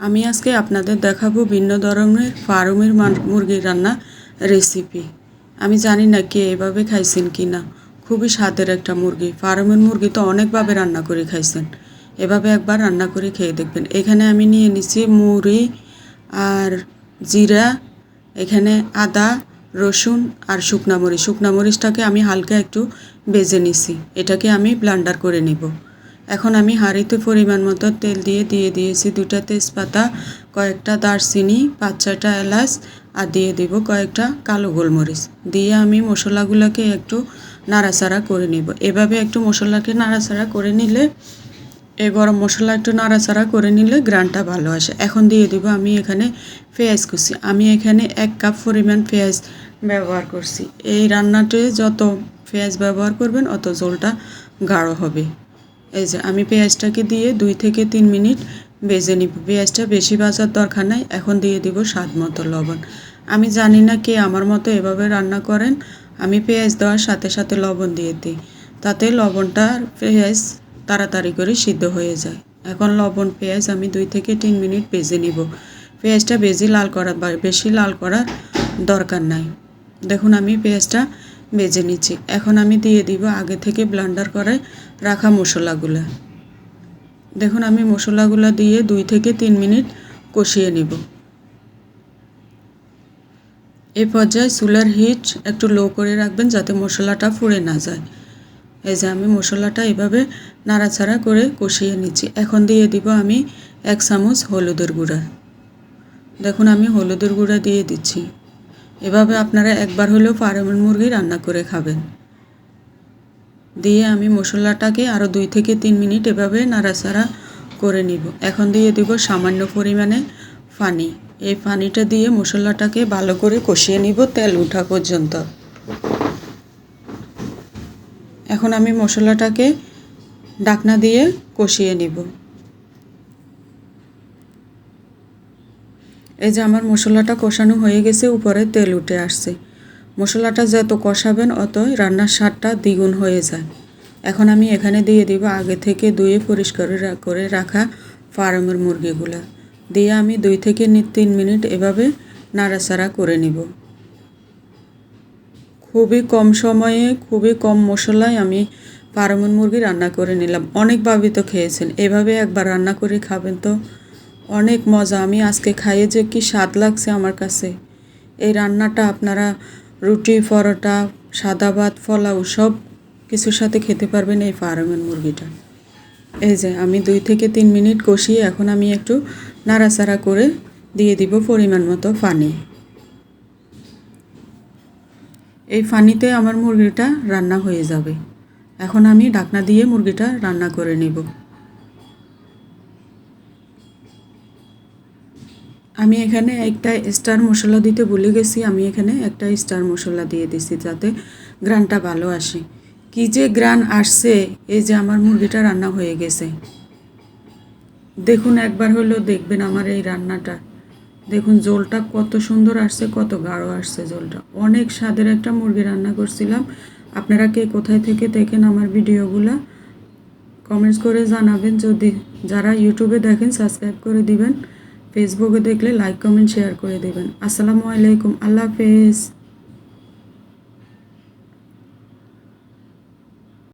আমি আজকে আপনাদের দেখাবো ভিন্ন ধরনের ফার্মের মুরগির রান্না রেসিপি আমি জানি না কে এভাবে খাইছেন কি না। খুবই স্বাদের একটা মুরগি। ফার্মের মুরগি তো অনেকভাবে রান্না করে খাইছেন। এভাবে একবার রান্না করে খেয়ে দেখবেন। এখানে আমি নিয়ে নিচ্ছি মুড়ি আর জিরা, এখানে আদা, রসুন আর শুকনা মরিচ। শুকনা মরিচটাকে আমি হালকা একটু বেজে নিছি। এটাকে আমি ব্লান্ডার করে নিব। এখন আমি হাঁড়িতে পরিমাণ মতো তেল দিয়ে দিয়ে দিয়েছি। দুটা তেজপাতা, কয়েকটা দারচিনি, পাঁচ ছয়টা এলাচ আর দিয়ে দিব কয়েকটা কালো গোলমরিচ। দিয়ে আমি মশলাগুলোকে একটু নাড়াচাড়া করে নিব। এভাবে একটু মশলাকে নাড়াচাড়া করে নিলে এই গরম মশলা একটু নাড়াচাড়া করে নিলে গ্রানটা ভালো আসে। এখন দিয়ে দিব আমি এখানে পেঁয়াজ কুচি। আমি এখানে এক কাপ পরিমাণ পেঁয়াজ ব্যবহার করছি। এই রান্নাতে যত পেঁয়াজ ব্যবহার করবেন, অত জলটা গাঢ় হবে। এই যে, আমি পেঁয়াজটাকে দিয়ে দুই থেকে তিন মিনিট ভেজে নিব। পেঁয়াজটা বেশি ভাজার দরকার নাই, এখন দিয়ে দিব স্বাদ মতো লবণ। আমি জানি না কে আমার মতো এভাবে রান্না করেন, আমি পেঁয়াজ দেওয়ার সাথে সাথে লবণ দিয়ে দিই। তাতে লবণটা পেঁয়াজ তাড়াতাড়ি করে সিদ্ধ হয়ে যায়। এখন লবণ, পেঁয়াজ আমি দুই থেকে তিন মিনিট ভেজে নিব। পেঁয়াজটা বেশি লাল করা বেশি লাল করার দরকার নাই। দেখুন, আমি পেঁয়াজটা ভেজে নিচ্ছি। এখন আমি দিয়ে দিব আগে থেকে ব্লান্ডার করে রাখা মশলাগুলো। দেখুন, আমি মশলাগুলো দিয়ে দুই থেকে তিন মিনিট কষিয়ে নিব। এ পর্যায়ে চুলার হিট একটু লো করে রাখবেন যাতে মশলাটা ফুড়ে না যায়। এই যে আমি মশলাটা এভাবে নাড়াচাড়া করে কষিয়ে নিচ্ছি। এখন দিয়ে দিব আমি এক চামচ হলুদের গুঁড়া। দেখুন, আমি হলুদের গুঁড়া দিয়ে দিচ্ছি। এভাবে আপনারা একবার হলেও ফার্মের মুরগি রান্না করে খাবেন। দিয়ে আমি মশলাটাকে আরও দুই থেকে তিন মিনিট এভাবে নাড়াচাড়া করে নিব। এখন দিয়ে দিব সামান্য পরিমাণে পানি এই পানিটা দিয়ে মশলাটাকে ভালো করে কষিয়ে নিব তেল ওঠা পর্যন্ত। এখন আমি মশলাটাকে ডাকনা দিয়ে কষিয়ে নিব। এই যে আমার মশলাটা কষানো হয়ে গেছে, উপরে তেল উঠে আসছে। মশলাটা যত কষাবেন, অতই রান্নার স্বাদটা দ্বিগুণ হয়ে যায়। এখন আমি এখানে দিয়ে দিব আগে থেকে ধুয়ে পরিষ্কার করে রাখা ফার্মের মুরগিগুলো। দিয়ে আমি দুই থেকে তিন মিনিট এভাবে নাড়াচাড়া করে নিব। খুবই কম সময়ে, খুবই কম মশলায় আমি ফার্মের মুরগি রান্না করে নিলাম। অনেকভাবে তো খেয়েছেন। এভাবে একবার রান্না করে খাবেন তো অনেক মজা। আমি আজকে খাইয়ে যে কি স্বাদ লাগছে আমার কাছে। এই রান্নাটা আপনারা রুটি, পরোটা, সাদা ভাত ফলাও সব কিছুর সাথে খেতে পারবেন এই ফার্মের মুরগিটা। এই যে আমি দুই থেকে তিন মিনিট কষিয়ে এখন আমি একটু নাড়াচাড়া করে দিয়ে দিব পরিমাণ মতো পানি। এই পানিতে আমার মুরগিটা রান্না হয়ে যাবে। এখন আমি ঢাকনা দিয়ে মুরগিটা রান্না করে নেব। আমি এখানে একটা স্টার মশলা দিতে ভুলে গেছি। আমি এখানে একটা স্টার মশলা দিয়ে দিছি যাতে গ্রানটা ভালো আসে। কি যে গ্রান আসছে, এই যে আমার মুরগিটা রান্না হয়ে গেছে। দেখুন একবার হলেও দেখবেন আমার এই রান্নাটা। দেখুন জলটা কত সুন্দর আসছে, কত গাঢ় আসছে জলটা অনেক স্বাদের একটা মুরগি রান্না করছিলাম। আপনারা কে কোথায় থেকে দেখেন আমার ভিডিওগুলো, কমেন্টস করে জানাবেন। যদি যারা ইউটিউবে দেখেন, সাবস্ক্রাইব করে দিবেন। ফেসবুকে দেখলে লাইক কমেন্ট শেয়ার করে দেবেন। আসসালামু আলাইকুম আল্লাহ হাফেজ।